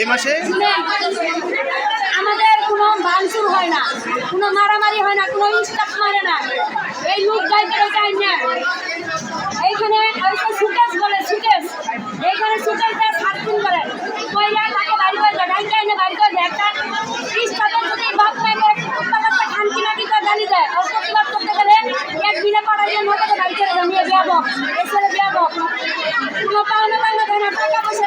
এই মাসে? আমাদের কোনো ভাঙচুর হয় না, কোনো মারামারি হয় না, কোনো ইনস্টাপ মারে না। এই লুক গাইতে এটা না এইখানে ওই তো সুকেশ বলে, সুকেশ। এইখানে সুকেশটা সাত দিন করে কইরা তাকে বাড়ি করে লড়াই চাই না বাড়ি করে একটা ত্রিশ যদি বাপ লাগে টাকাটা খানকি নাকি করে জানি দেয় ওর প্রতিবাদ করতে গেলে এক দিনে পড়ার জন্য বাড়ি করে নিয়ে বিয়াবো এসে বিয়াবো কোনো পাওনা পাওনা না, টাকা পয়সা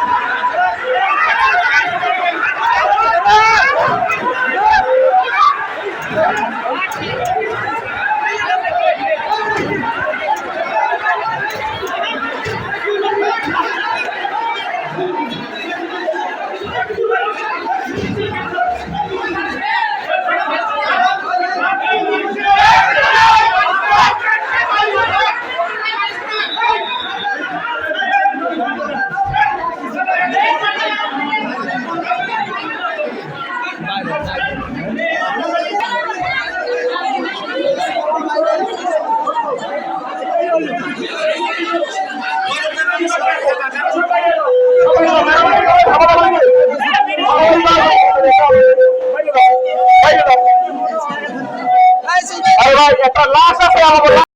এটা লাশ আছে আমার